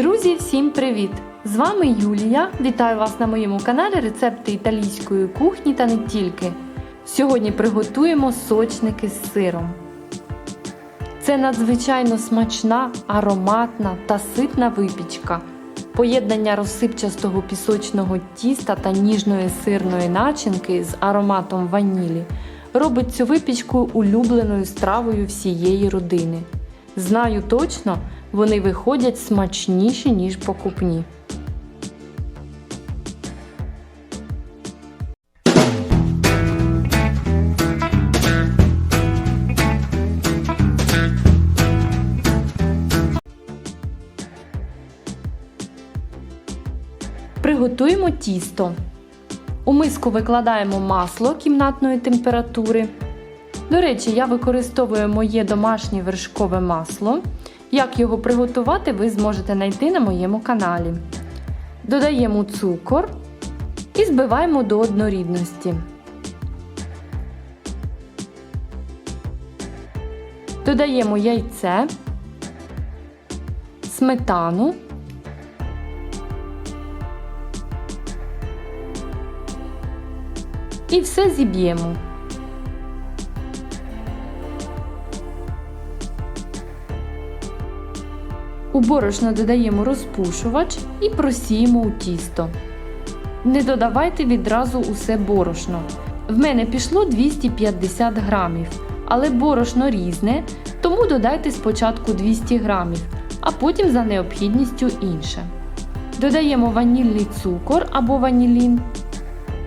Друзі, всім привіт! З вами Юлія. Вітаю вас на моєму каналі Рецепти італійської кухні та не тільки. Сьогодні приготуємо сочники з сиром. Це надзвичайно смачна, ароматна та ситна випічка. Поєднання розсипчастого пісочного тіста та ніжної сирної начинки з ароматом ванілі робить цю випічку улюбленою стравою всієї родини. Знаю точно, вони виходять смачніші, ніж покупні. Приготуємо тісто. У миску викладаємо масло кімнатної температури. До речі, я використовую моє домашнє вершкове масло. Як його приготувати, ви зможете знайти на моєму каналі. Додаємо цукор і збиваємо до однорідності. Додаємо яйце, сметану. І все зіб'ємо. У борошно додаємо розпушувач і просіємо у тісто. Не додавайте відразу усе борошно. В мене пішло 250 грамів, але борошно різне, тому додайте спочатку 200 грамів, а потім за необхідністю інше. Додаємо ванільний цукор або ванілін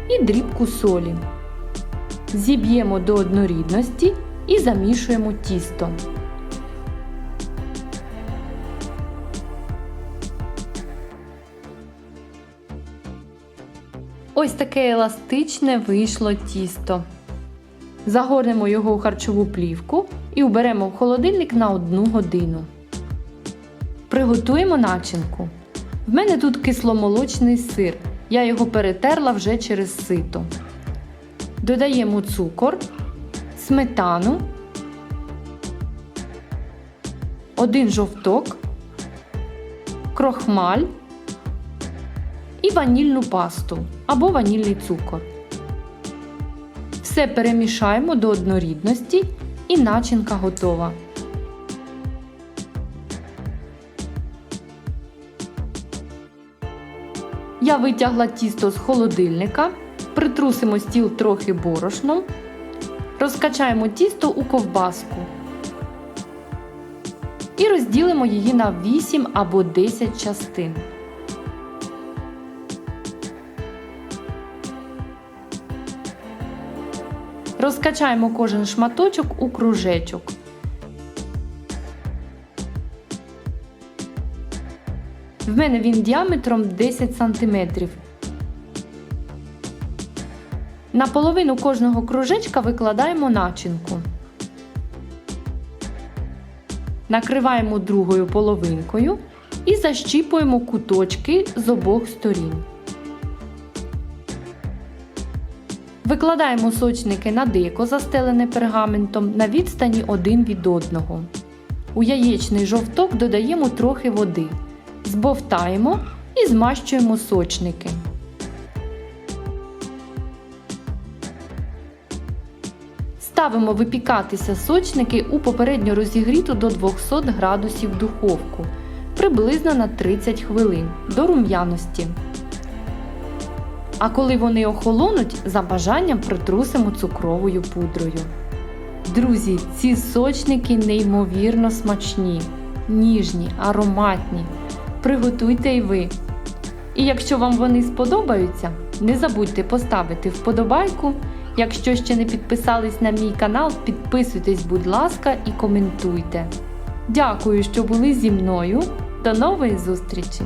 і дрібку солі. Зіб'ємо до однорідності і замішуємо тісто. Ось таке еластичне вийшло тісто. Загорнемо його у харчову плівку і уберемо в холодильник на 1 годину. Приготуємо начинку. В мене тут кисломолочний сир. Я його перетерла вже через сито. Додаємо цукор, сметану, один жовток, крохмаль ванільну пасту або ванільний цукор. Все перемішаємо до однорідності і начинка готова. Я витягла тісто з холодильника, притрусимо стіл трохи борошном, розкачаємо тісто у ковбаску і розділимо її на 8 або 10 частин. Розкачаємо кожен шматочок у кружечок. В мене він діаметром 10 см. На половину кожного кружечка викладаємо начинку. Накриваємо другою половинкою і защіпуємо куточки з обох сторін. Викладаємо сочники на дико, застелене пергаментом на відстані один від одного. У яєчний жовток додаємо трохи води. Збовтаємо і змащуємо сочники. Ставимо випікатися сочники у попередньо розігріту до 200 градусів духовку приблизно на 30 хвилин до рум'яності. А коли вони охолонуть, за бажанням притрусимо цукровою пудрою. Друзі, ці сочники неймовірно смачні, ніжні, ароматні. Приготуйте й ви. І якщо вам вони сподобаються, не забудьте поставити вподобайку. Якщо ще не підписались на мій канал, підписуйтесь, будь ласка, і коментуйте. Дякую, що були зі мною. До нової зустрічі!